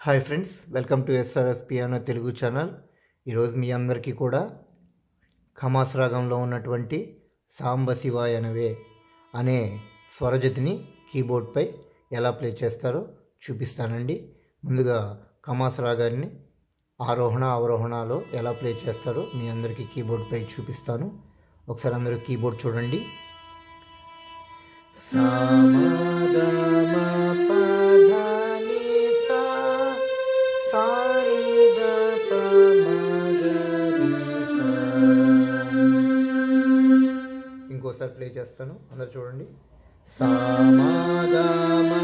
Hi friends welcome to SRS piano Telugu channel. ఈరోజు మీ అందరికీ కూడా ఖమాస్ రాగంలో ఉన్నటువంటి సాంబ శివాయ అనవే అనే స్వరజతిని కీబోర్డ్పై ఎలా ప్లే చేస్తారో చూపిస్తానండి. ముందుగా ఖమాస్ రాగాన్ని ఆరోహణ అవరోహణలో ఎలా ప్లే చేస్తారో మీ అందరికీ కీబోర్డ్పై చూపిస్తాను. ఒకసారి అందరూ కీబోర్డ్ చూడండి. సామగమ ఒకసారి ప్లే చేస్తాను. అందరు చూడండి. సామాగామా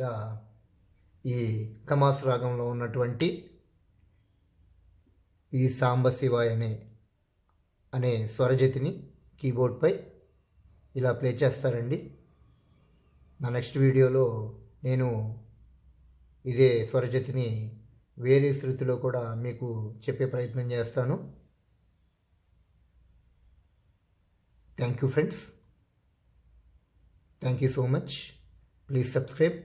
ఇలా ఈ కమాస్ రాగంలో ఉన్నటువంటి ఈ సాంబశివాయ్ అనే అనే స్వరజతిని కీబోర్డ్పై ఇలా ప్లే చేస్తారండి. నా నెక్స్ట్ వీడియోలో నేను ఇదే స్వరజతిని వేరే శృతిలో కూడా మీకు చెప్పే ప్రయత్నం చేస్తాను. Thank you friends thank you so much please subscribe